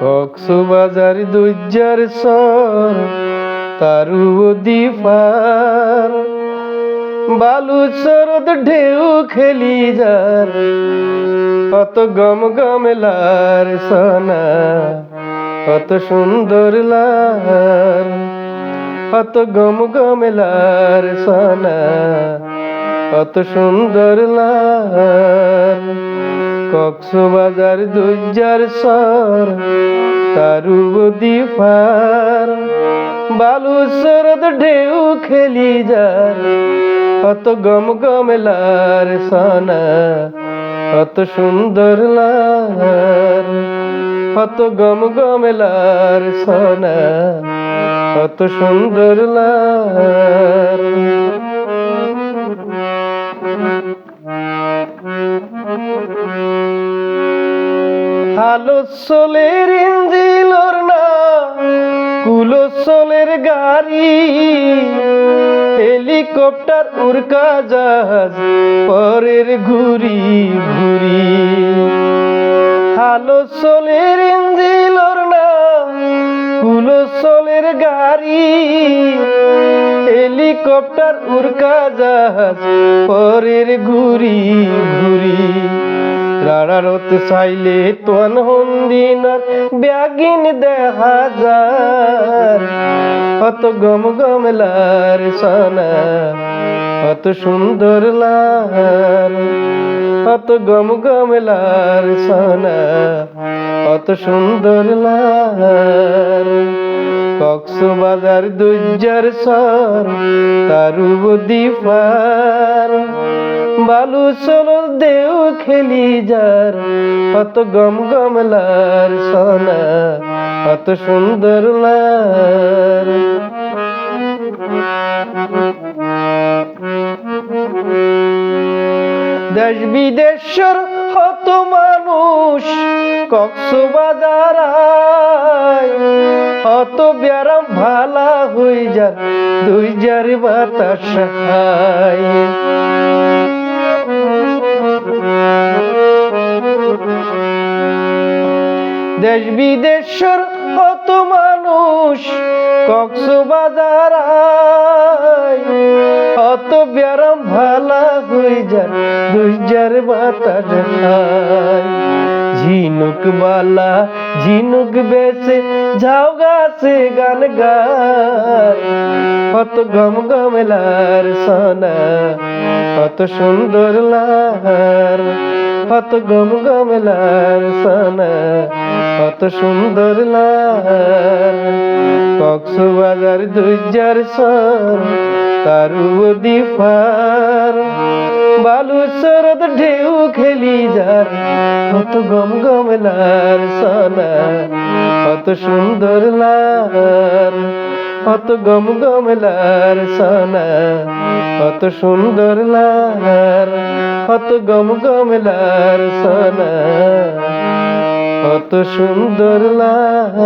কক্সবাজার দুজার সর তারু দিফার বালু সরদ ঢেউ খেলি যার কত গম গম লার সোনা কত সুন্দর লার কত গম গম লার সোনা কত সুন্দর লার কক্সবাজার দুজার সর তারু দিফার বালু সরদ ঢেউ খেলি যার কত গম গম লার সোনা কত সুন্দর লার। অত গম গম লার সোনা কত সুন্দর লার। আলোসলের ইঞ্জিলর না কুলোসলের গাড়ি। হেলিকপ্টার, উড়কা জাহাজ, পরের ঘুরি ঘুরি আলোসলের ইঞ্জিলর না কুলোসলের গাড়ি। হেলিকপ্টার, উড়কা জাহাজ, পরের ঘুরি ঘুরি রাড়ারত চাইলে তোন হন্দিনার ব্যাগিন দেখা যার কত গম গম লার সানা কত সুন্দর লার কত গম গম লার সানা কত সুন্দর লার কক্সবাজার দুজার সর, তারু দিফার বালু চলো দেও খেলি যার, কত গম গম লার সোনা, কত সুন্দর লার। দেশ বিদেশের হত মানুষ কক্সবাজার অত ব্যারাম ভালা হই যা দুই যার বাতাস দেশ বিদেশের কত মানুষ কক্সবাজার কত ব্যারাম ভালা হয়ে যায় দুই যার বাতাস ঝিনুক বালা, ঝিনুক বেছে, ঝাউ গাছে গান গায়। কত গম গমলার সোনা, কত সুন্দর লার কত গম গমলার সোনা, কত সুন্দর লার কক্সবাজার দুজার সর তারু দিফার বালু সরদ ঢেউ খেলি যার কত গম গমলার সোনা, কত সুন্দর লার কত গম গমলার সোনা, কত সুন্দর লার কত গম গমলার সোনা হত সুন্দর লার